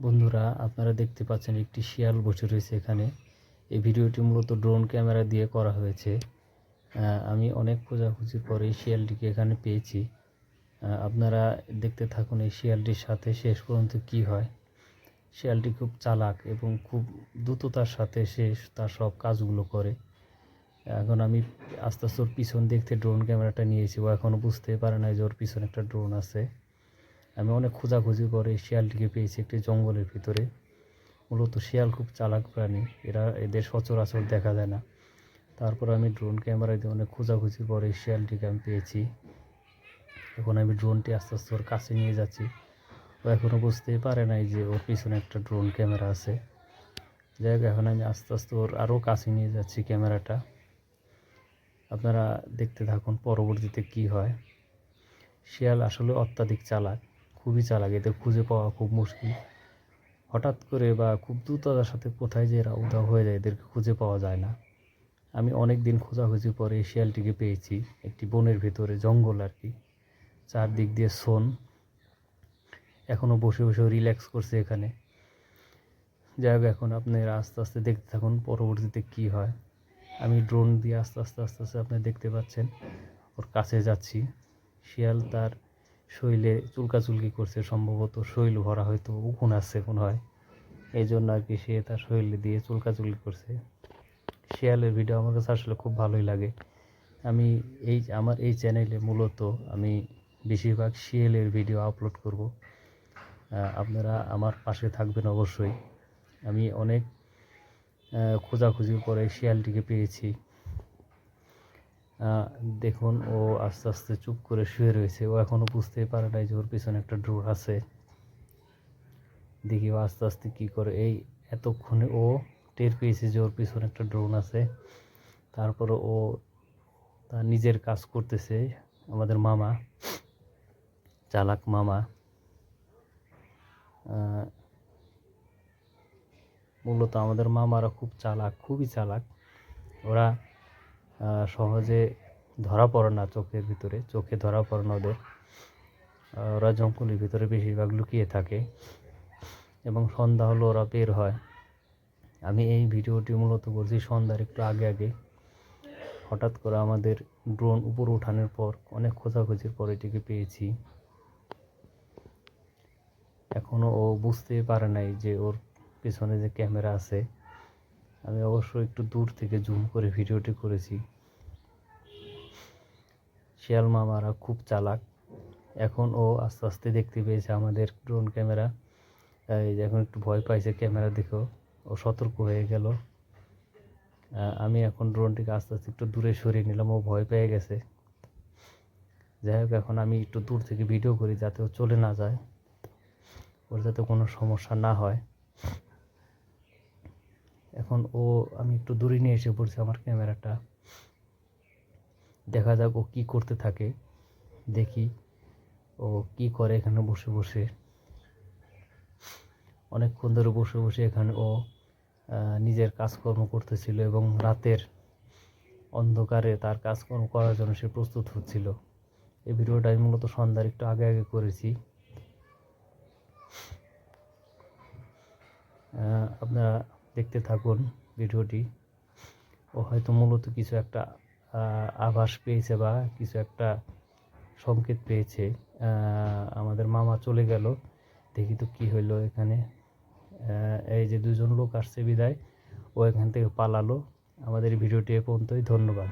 বন্ধুরা, আপনারা দেখতে পাচ্ছেন একটি শিয়াল বসে রয়েছে এখানে। এই ভিডিওটি মূলত ড্রোন ক্যামেরা দিয়ে করা হয়েছে। আমি অনেক খোঁজাখুঁজির পরে এই শিয়ালটিকে এখানে পেয়েছি। আপনারা দেখতে থাকুন এই শিয়ালটির সাথে শেষ পর্যন্ত কি হয়। শিয়ালটি খুব চালাক এবং খুব দ্রুততার সাথে সে তার সব কাজগুলো করে। এখন আমি আস্তে আস্তে ওর পিছন দেখতে ড্রোন ক্যামেরাটা নিয়েছি, ও এখনও বুঝতে পারে না যে ওর পিছনে একটা ড্রোন আছে। আমি অনেক খোঁজাখুঁজি করে শিয়ালটিকে পেয়েছি একটি জঙ্গলের ভিতরে। মূলত শিয়াল খুব চালাক প্রাণী, এরা এদের সচরাচর দেখা যায় না। তারপর আমি ড্রোন ক্যামেরা দিয়ে অনেক খোঁজাখুঁজি করে শিয়ালটিকে আমি পেয়েছি। এখন আমি ড্রোনটি আস্তে আস্তে ওর কাছে নিয়ে যাচ্ছি। ও এখনও বুঝতেই পারে নাই যে ওর পিছনে একটা ড্রোন ক্যামেরা আছে। যাই হোক, এখন আমি আস্তে আস্তে ওর আরও কাছে নিয়ে যাচ্ছি ক্যামেরাটা। আপনারা দেখতে থাকুন পরবর্তীতে কি হয়। শিয়াল আসলে অত্যাধিক চালাক। খুবই চালাক, এদের খুঁজে পাওয়া খুব মুশকিল। হঠাৎ করে বা খুব দ্রুততার সাথে কোথায় যে এরা উধাও হয়ে যায়, এদেরকে খুঁজে পাওয়া যায় না। আমি অনেক দিন খোঁজাখুঁজি পরে এই শিয়ালটিকে পেয়েছি, একটি বনের ভিতরে জঙ্গল আর কি। চারদিক দিয়ে সোন। এখনও বসে বসে রিল্যাক্স করছে এখানে। যাই হোক, এখন আপনারা আস্তে আস্তে দেখতে থাকুন, পরবর্তীতে কি হয়। আমি ড্রোন দিয়ে আস্তে আস্তে আস্তে আস্তে আপনি দেখতে পাচ্ছেন। ওর কাছে যাচ্ছি। শিয়াল তার শৈলে চুলকাচুলকি করছে, সম্ভবত শৈল ভরা হয়তো উকুন আসছে মনে হয়। এই জন্য আর কি সে তার শৈলে দিয়ে চুলকাচুলকি করছে। শিয়ালের ভিডিও আমার কাছে আসলে খুব ভালোই লাগে। আমি এই, আমার এই চ্যানেলে মূলত আমি বেশিরভাগ শিয়ালের ভিডিও আপলোড করব। আপনারা আমার পাশে থাকবেন অবশ্যই। আমি অনেক খোঁজাখুঁজির পরে শিয়ালটিকে পেয়েছি। দেখুন, ও আস্তে আস্তে চুপ করে শুয়ে রয়েছে। ও এখনও বুঝতেই পারে নাই যে ওর পিছনে একটা ড্রোন আছে। দেখি ও আস্তে আস্তে কী করে। এই এতক্ষণে ও টের পেয়েছে যে ওর পিছনে একটা ড্রোন আছে। তারপরে ও তার নিজের কাজ করতেছে, আমাদের মামা, চালাক মামা। মূলত আমাদের মামারা খুব চালাক, খুবই চালাক। ওরা সহজে ধরা পড়ে না চোখের ভিতরে, চোখে ধরা পড়ে না ওদের। ওরা জঙ্গলের ভিতরে বেশিরভাগ লুকিয়ে থাকে এবং সন্ধ্যা হলো ওরা বের হয়। আমি এই ভিডিওটি মূলত করছি সন্ধ্যার একটু আগে আগে। হঠাৎ করে আমাদের ড্রোন উপর উঠানোর পর অনেক খোঁজাখুঁজির পর এটিকে পেয়েছি। এখনও ও বুঝতেই পারে নাই যে ওর পিছনে যে ক্যামেরা আছে আমি অবশ্য একটু দূর থেকে জুম করে ভিডিওটি করেছি। শিয়াল মামারা খুব চালাক। এখন ও আস্তে আস্তে দেখতে পেয়েছে আমাদের ড্রোন ক্যামেরা এখন একটু ভয় পাইছে ক্যামেরা দেখেও। ও সতর্ক হয়ে গেল। আমি এখন ড্রোনটিকে আস্তে আস্তে একটু দূরে সরিয়ে নিলাম। ও ভয় পেয়ে গেছে। যাই হোক, এখন আমি একটু দূর থেকে ভিডিও করি যাতে ও চলে না যায়। ওর যাতে কোনো সমস্যা না হয়। এখন ও, আমি একটু দূরে নিয়ে এসে পড়ছি আমার ক্যামেরাটা। দেখা যাক ও কী করতে থাকে। দেখি ও কি করে এখানে বসে বসে। অনেকক্ষণ ধরে বসে বসে এখানে ও নিজের কাজকর্ম করতেছিল এবং রাতের অন্ধকারে তার কাজকর্ম করার জন্য সে প্রস্তুত হচ্ছিল। এই ভিডিওটা আমি মূলত সন্ধ্যার একটু আগে আগে করেছি। আপনারা দেখতে থাকুন ভিডিওটি। ও হয়তো মূলত কিছু একটা আভাস পেয়েছে বা কিছু একটা সংকেত পেয়েছে। আমাদের মামা চলে গেল। দেখি তো কী হইল এখানে। এই যে দুজন লোক আসছে বিদায়, ও এখান থেকে পালালো। আমাদের ভিডিওটি এ পর্যন্তই। ধন্যবাদ।